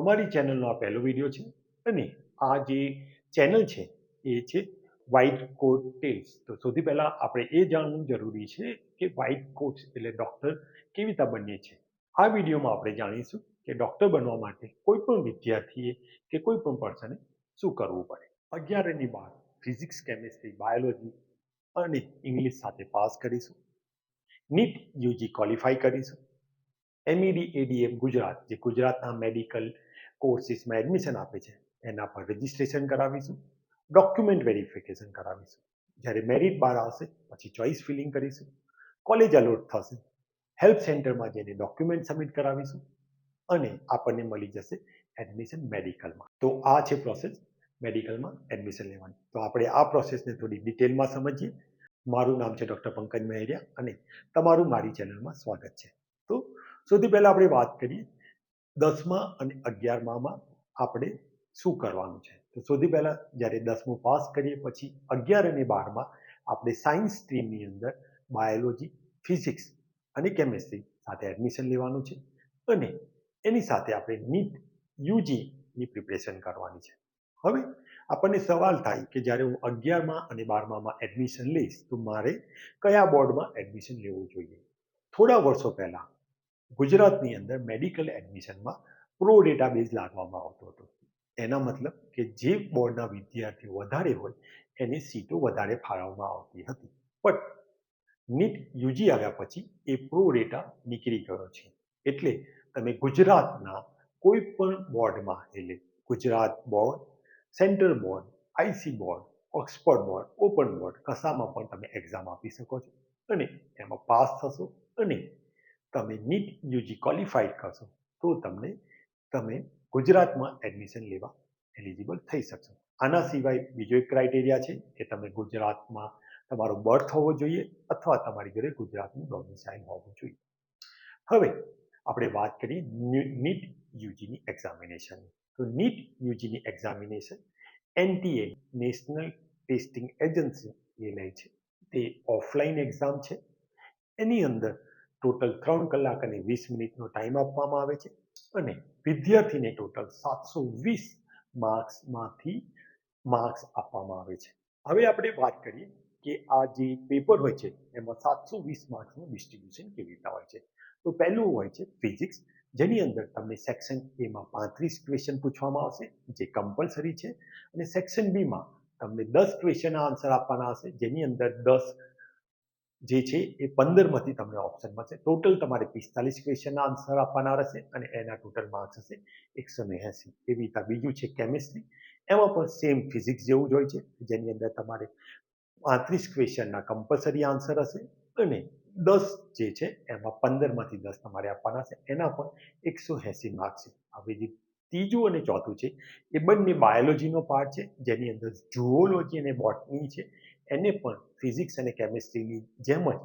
અમારી ચેનલનો આ પહેલો વીડિયો છે અને આ જે ચેનલ છે એ છે વ્હાઇટ કોટ ટેલ્સ તો સૌથી પહેલાં આપણે એ જાણવું જરૂરી છે કે વ્હાઇટ કોટ્સ એટલે ડૉક્ટર કેવી રીતે બનીએ છે. આ વિડીયોમાં આપણે જાણીશું કે ડૉક્ટર બનવા માટે કોઈ પણ વિદ્યાર્થીએ કે કોઈ પણ પર્સને શું કરવું પડે. અગિયાર અને બાર ફિઝિક્સ કેમિસ્ટ્રી બાયોલોજી અને ઇંગ્લિશ સાથે પાસ કરીશું. નીટ યુજી ક્વોલિફાય કરીશું. એમઈડી એડીએમ ગુજરાત, જે ગુજરાતના મેડિકલ કોર્સિસમાં એડમિશન આપે છે. એના પર રજિસ્ટ્રેશન કરાવીશું ડોક્યુમેન્ટ વેરિફિકેશન કરાવીશું. જ્યારે મેરિટ બાર આવશે, પછી ચોઇસ ફિલિંગ કરીશું કોલેજ અલોટ થશે. હેલ્પ સેન્ટરમાં જઈને ડોક્યુમેન્ટ સબમિટ કરાવીશું અને આપણને મળી જશે એડમિશન મેડિકલમાં તો આ છે પ્રોસેસ મેડિકલમાં એડમિશન લેવાની. તો આપણે આ પ્રોસેસને થોડી ડિટેલમાં સમજીએ. મારું નામ છે ડૉક્ટર પંકજ મહેરિયા અને તમારું મારી ચેનલમાં સ્વાગત છે. તો સૌથી પહેલાં આપણે વાત કરીએ દસમા અને અગિયારમાં આપણે શું કરવાનું છે? તો સૌથી પહેલાં જ્યારે દસમું પાસ કરીએ, પછી અગિયાર અને બારમાં આપણે સાયન્સ સ્ટ્રીમની અંદર બાયોલોજી, ફિઝિક્સ અને કેમેસ્ટ્રી સાથે એડમિશન લેવાનું છે અને એની સાથે આપણે નીટ યુજીની પ્રિપરેશન કરવાની છે. હવે આપણને સવાલ થાય કે જ્યારે હું અગિયારમાં અને બારમામાં એડમિશન લઈશ તો મારે કયા બોર્ડમાં એડમિશન લેવું જોઈએ? થોડા વર્ષો પહેલાં ગુજરાતની અંદર મેડિકલ એડમિશનમાં પ્રો ડેટાબેઝ લાગવામાં આવતો હતો. એના મતલબ કે જે બોર્ડના વિદ્યાર્થીઓ વધારે હોય, એની સીટો વધારે ફાળવવામાં આવતી હતી. પણ નીટ યુજી આવ્યા પછી એ પ્રો ડેટા નીકળી ગયો છે. એટલે તમે ગુજરાતના કોઈ પણ બોર્ડમાં એટલે Gujarat board central board IC board Oxford board open board કશામાં પણ તમે એક્ઝામ આપી શકો છો. અને એમાં પાસ થશો અને તમે નીટ યુજી ક્વોલિફાઈડ કરશો, તો તમને, તમે ગુજરાતમાં એડમિશન લેવા એલિજિબલ થઈ શકશો. આના સિવાય બીજો એક ક્રાઇટેરિયા છે કે તમે ગુજરાતમાં તમારો બર્થ હોવો જોઈએ અથવા તમારી ઘરે ગુજરાતનું ડોમિસાઇલ હોવું જોઈએ. હવે આપણે વાત કરીએ નીટ યુજીની એક્ઝામિનેશન તો NEET યુજીની examination NTA national testing agency એ લે છે. તે ઓફલાઈન એક્ઝામ છે. એની અંદર ટોટલ ત્રણ કલાક અને વીસ મિનિટનો ટાઈમ આપવામાં આવે છે અને વિદ્યાર્થીને ટોટલ સાતસો વીસ માર્ક્સમાંથી માર્ક્સ આપવામાં આવે છે. હવે આપણે વાત કરીએ કે આ જે પેપર હોય છે, એમાં સાતસો વીસ માર્ક્સનું ડિસ્ટ્રીબ્યુશન કેવી રીતે હોય છે? તો પહેલું હોય છે ફિઝિક્સ જેની અંદર તમને સેક્શન એમાં પાંત્રીસ ક્વેશ્ચન પૂછવામાં આવશે, જે કમ્પલસરી છે, અને સેક્શન બીમાં તમને દસ ક્વેશ્ચનના આન્સર આપવાના હશે, જેની અંદર દસ જે છે એ પંદરમાંથી તમને ઓપ્શન મળશે. ટોટલ તમારે પિસ્તાલીસ ક્વેશ્ચનના આન્સર આપવાના રહેશે અને એના ટોટલ માર્ક્સ હશે એકસો ને એસી એવી રીતે બીજું છે કેમિસ્ટ્રી એમાં પણ સેમ ફિઝિક્સ જેવું જ હોય છે. જેની અંદર તમારે પાંત્રીસ ક્વેશ્ચનના કમ્પલસરી આન્સર હશે અને દસ જે છે એમાં પંદરમાંથી દસ તમારે આપવાના છે એના પણ એકસો એંસી માર્ક્સ છે. હવે જે ત્રીજું અને ચોથું છે એ બંને બાયોલોજીનો પાર્ટ છે. જેની અંદર જુઓલોજી અને બોટની છે. એને પણ ફિઝિક્સ અને કેમિસ્ટ્રીની જેમ જ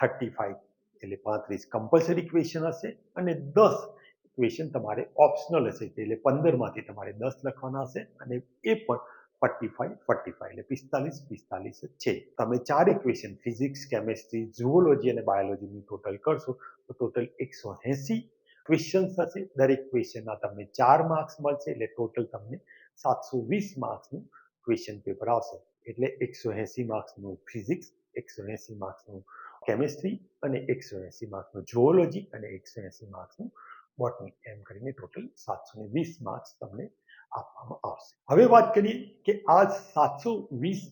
થર્ટી ફાઈવ એટલે પાંત્રીસ કમ્પલસરી ક્વેશ્ચન હશે અને દસ ક્વેશ્ચન તમારે ઓપ્શનલ હશે એટલે પંદરમાંથી તમારે દસ લખવાના હશે અને એ પણ ફોર્ટી ફાઈવ ફોર્ટી ફાઈવ એટલે પિસ્તાલીસ પિસ્તાલીસ છે. તમે ચારે ક્વેશ્ચન ફિઝિક્સ કેમેસ્ટ્રી ઝુઓલોજી અને બાયોલોજીનું ટોટલ કરશો તો ટોટલ એકસો એંસી ક્વેશ્ચન્સ હશે. દરેક ક્વેશ્ચનના તમને ચાર માર્ક્સ મળશે એટલે ટોટલ તમને સાતસો વીસ માર્ક્સનું ક્વેશ્ચન પેપર આવશે. એટલે એકસો એંસી માર્ક્સનું ફિઝિક્સ, એકસો એંસી માર્ક્સનું કેમિસ્ટ્રી અને એકસો એંસી માર્ક્સનું જુઓલોજી અને એકસો એંસી માર્ક્સનું બોટની એમ કરીને ટોટલ સાતસો ને વીસ માર્ક્સ તમને આપવામાં આવશે. હવે વાત કરીએ કે આ સાતસો વીસ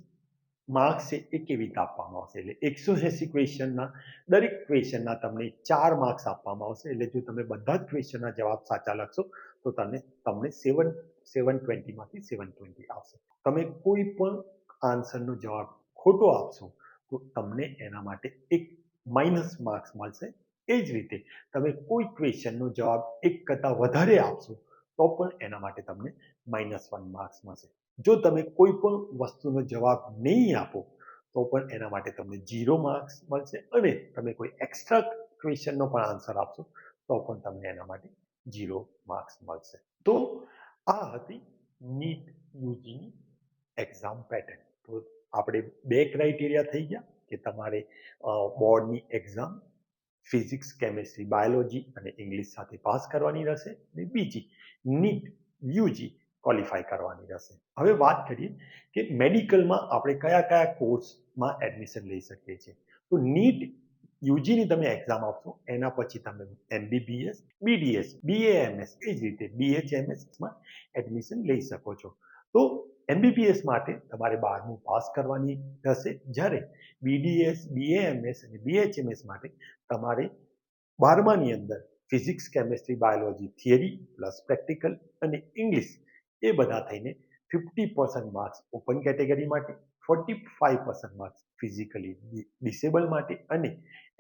માર્ક્સ છે એ કેવી રીતે આપવામાં આવશે? એટલે એકસો એંસી ક્વેશ્ચનના દરેક ક્વેશ્ચનના તમને ચાર માર્ક્સ આપવામાં આવશે. એટલે જો તમે બધા જ ક્વેશ્ચનના જવાબ સાચા લખશો, તો તમને તમને સેવન સેવન ટ્વેન્ટીમાંથી સેવન ટ્વેન્ટી આવશે. તમે કોઈ પણ આન્સરનો જવાબ ખોટો આપશો, તો તમને એના માટે એક માઇનસ માર્ક્સ મળશે. એ જ રીતે તમે કોઈ ક્વેશ્ચનનો જવાબ એક કરતાં વધારે આપશો, તો પણ એના માટે તમને માઇનસ વન માર્ક્સ મળશે. જો તમે કોઈ પણ વસ્તુનો જવાબ નહીં આપો, તો પણ એના માટે તમને ઝીરો માર્ક્સ મળશે અને તમે કોઈ એક્સ્ટ્રા ક્વેશ્ચનનો પણ આન્સર આપશો, તો પણ તમને એના માટે ઝીરો માર્ક્સ મળશે. તો આ હતી નીટ યુજીની એક્ઝામ પેટર્ન તો આપણે બે ક્રાઇટેરિયા થઈ ગયા કે તમારે બોર્ડની એક્ઝામ ફિઝિક્સ કેમેસ્ટ્રી બાયોલોજી અને ઇંગ્લિશ સાથે પાસ કરવાની રહેશે અને બીજી નીટ યુજી ક્વોલિફાય કરવાની રહેશે. હવે વાત કરીએ કે મેડિકલમાં આપણે કયા કયા કોર્સમાં એડમિશન લઈ શકીએ છીએ. તો નીટ યુજીની તમે એક્ઝામ આપશો, એના પછી તમે એમબીબીએસ બીડીએસ બીએએમએસ એ જ રીતે બીએચએમએસમાં એડમિશન લઈ શકો છો. તો એમબીબીએસ માટે તમારે બારમું પાસ કરવાની થશે. જ્યારે બીડીએસ બીએએમએસ અને બીએચએમએસ માટે તમારે બારમાની અંદર physics, chemistry, biology, theory plus practical અને ઇંગ્લિશ એ બધા થઈને fifty percent marks open category માટે, forty five percent marks physically disabled માટે અને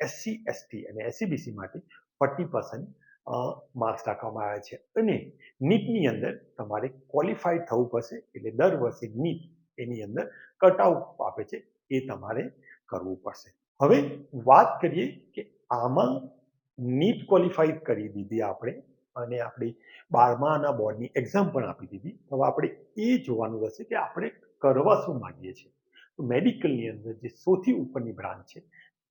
એસસી, એસટી અને એસસીબીસી માટે ફોર્ટી પર્સન્ટ માર્ક્સ રાખવામાં આવે છે. અને નીટની અંદર તમારે ક્વોલિફાઈડ થવું પડશે, એટલે દર વર્ષે નીટ એની અંદર કટઆઉટ આપે છે, એ તમારે કરવું પડશે. હવે વાત કરીએ કે આમાં નીટ ક્વોલિફાઈડ કરી દીધી આપણે, અને આપણી બારમાના બોર્ડની એક્ઝામ પણ આપી દીધી. હવે આપણે એ જોવાનું રહેશે કે આપણે કરવા શું માંગીએ છીએ. મેડિકલની અંદર જે સૌથી ઉપરની બ્રાન્ચ છે,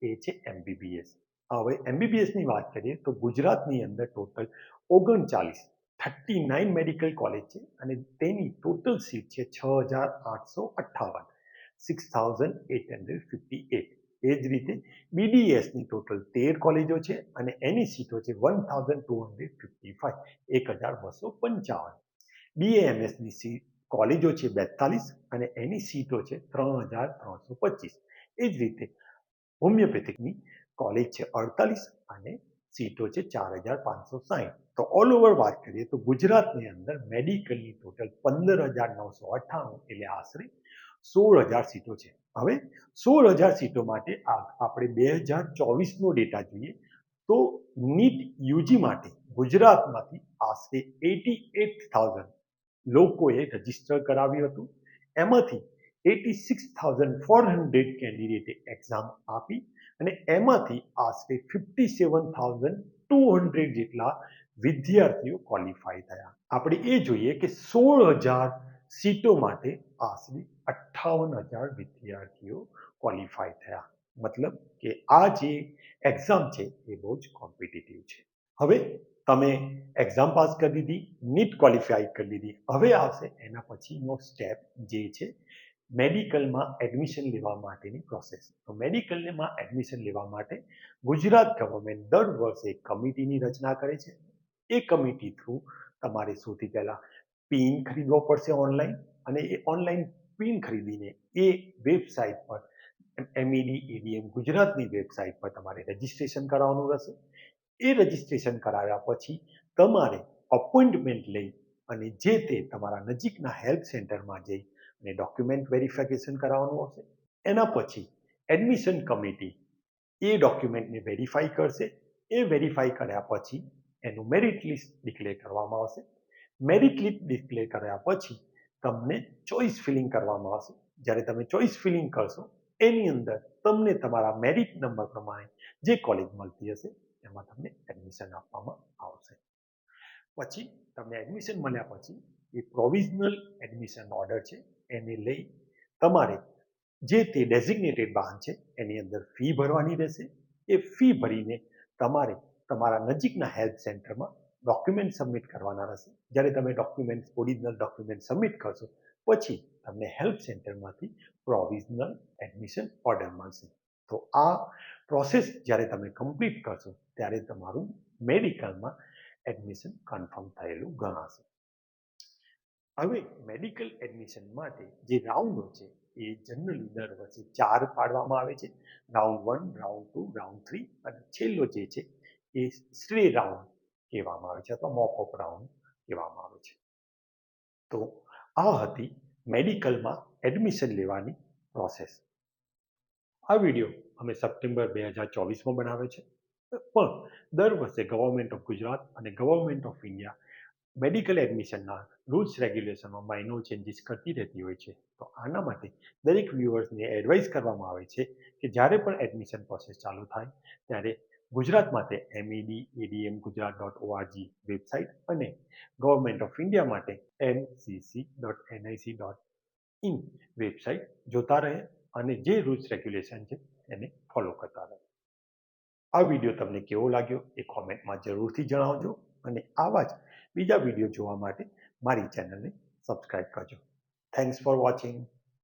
એ છે એમબીબીએસ હવે એમબીબીએસની વાત કરીએ તો ગુજરાતની અંદર ટોટલ ઓગણચાલીસ થર્ટી નાઇન મેડિકલ કોલેજ છે અને તેની ટોટલ સીટ છે છ હજાર આઠસો અઠ્ઠાવન six thousand eight hundred fifty eight એ જ રીતે બીડીએસની ટોટલ તેર કોલેજો છે અને એની સીટો છે one thousand two hundred fifty five એક હજાર બસો પંચાવન. બીએએમએસની સીટ કોલેજો છે બેતાલીસ અને એની સીટો છે ત્રણ હજાર ત્રણસો પચીસ. એ જ રીતે હોમિયોપેથિકની કોલેજ છે અડતાલીસ અને સીટો છે ચાર હજાર પાંચસો સાહીઠ. તો ઓલ ઓવર વાત કરીએ તો ગુજરાતની અંદર મેડિકલની ટોટલ પંદર હજાર નવસો અઠ્ઠાણું એટલે આશરે સોળ હજાર સીટો છે. હવે સોળ હજાર સીટો માટે આપણે બે હજાર ચોવીસનો ડેટા જોઈએ તો નીટ યુજી માટે ગુજરાતમાંથી આશરે એટી એટ થાઉઝન્ડ લોકોએ રજિસ્ટર કરાવ્યું હતું. એમાંથી eighty six thousand four hundred કેન્ડિડેટે exam આપી અને એમાંથી આશરે fifty seven thousand two hundred જેટલા વિદ્યાર્થીઓ ક્વોલિફાય થયા. આપણે એ જોઈએ કે સોળ હજાર સીટો માટે આશરે અઠ્ઠાવન હજાર વિદ્યાર્થીઓ ક્વોલિફાય થયા. મતલબ કે આ જે એક્ઝામ છે એ બહુ જ કોમ્પિટિટિવ છે. હવે તમે એક્ઝામ પાસ કરી દીધી નીટ ક્વોલિફાય કરી દીધી. હવે આવશે એના પછીનો સ્ટેપ જે છે મેડિકલમાં એડમિશન લેવા માટેની પ્રોસેસ. તો મેડિકલમાં એડમિશન લેવા માટે ગુજરાત ગવર્મેન્ટ દર વર્ષે એક કમિટીની રચના કરે છે. એ કમિટી થ્રુ તમારે સૌથી પહેલાં પિન ખરીદવો પડશે ઓનલાઈન અને એ ઓનલાઈન પિન ખરીદીને એ વેબસાઇટ પર એમઈડી એડીએમ ગુજરાતની વેબસાઇટ પર તમારે રજિસ્ટ્રેશન કરાવવાનું રહેશે. એ રજિસ્ટ્રેશન કરાવ્યા પછી તમારે અપોઇન્ટમેન્ટ લઈ અને જે તે તમારા નજીકના હેલ્થ સેન્ટરમાં જઈ અને ડોક્યુમેન્ટ વેરિફિકેશન કરાવવાનું આવશે એના પછી એડમિશન કમિટી એ ડોક્યુમેન્ટને વેરીફાઈ કરશે. એ વેરીફાઈ કર્યા પછી એનું મેરિટ લિસ્ટ ડિક્લેર કરવામાં આવશે. મેરિટ લિસ્ટ ડિક્લેર કર્યા પછી તમને ચોઇસ ફિલિંગ કરવામાં આવશે. જ્યારે તમે ચોઇસ ફિલિંગ કરશો, એની અંદર તમને તમારા મેરિટ નંબર પ્રમાણે જે કોલેજ મળતી હશે, એમાં તમને એડમિશન આપવામાં આવશે. પછી તમને એડમિશન મળ્યા પછી એ પ્રોવિઝનલ એડમિશન ઓર્ડર છે, એને લઈ તમારે જે તે ડેઝિગ્નેટેડ વાહન છે, એની અંદર ફી ભરવાની રહેશે. એ ફી ભરીને તમારે તમારા નજીકના હેલ્થ સેન્ટરમાં ડોક્યુમેન્ટ સબમિટ કરવાના રહેશે. જ્યારે તમે ડોક્યુમેન્ટ ઓરિજિનલ ડોક્યુમેન્ટ સબમિટ કરશો, પછી તમને હેલ્થ સેન્ટરમાંથી પ્રોવિઝનલ એડમિશન ઓર્ડર મળશે. તો આ પ્રોસેસ જ્યારે તમે કમ્પ્લીટ કરશો, ત્યારે તમારું મેડિકલમાં એડમિશન કન્ફર્મ થયેલું ગણાશે. હવે મેડિકલ એડમિશન માટે જે રાઉન્ડો છે, એ જનરલી દર વર્ષે ચાર પાડવામાં આવે છે. Round one round two round three અને છેલ્લો જે છે, એ સ્ટ્રે રાઉન્ડ કહેવામાં આવે છે અથવા મોક ઓફ રાઉન્ડ કહેવામાં આવે છે. તો આ હતી મેડિકલમાં એડમિશન લેવાની પ્રોસેસ આ વીડિયો અમે સપ્ટેમ્બર બે હજાર ચોવીસમાં બનાવ્યો છે. પણ દર વર્ષે ગવર્મેન્ટ ઓફ ગુજરાત અને ગવર્મેન્ટ ઓફ ઇન્ડિયા મેડિકલ એડમિશનના રૂલ્સ રેગ્યુલેશનમાં માઇનોર ચેન્જીસ કરતી રહેતી હોય છે. તો આના માટે દરેક વ્યુઅર્સને એડવાઇસ કરવામાં આવે છે કે જ્યારે પણ એડમિશન પ્રોસેસ ચાલુ થાય, ત્યારે ગુજરાત માટે MED ADM Gujarat dot ORG website અને ગવર્મેન્ટ ઓફ ઇન્ડિયા માટે MCC dot NIC dot in website જોતા રહે અને જે રૂલ્સ રેગ્યુલેશન છે એને ફોલો કરતા રહે. આ વીડિયો તમને કેવો લાગ્યો એ કોમેન્ટમાં જરૂરથી જણાવજો અને આવા જ બીજા વીડિયો જોવા માટે મારી ચેનલને સબસ્ક્રાઈબ કરજો. Thanks for watching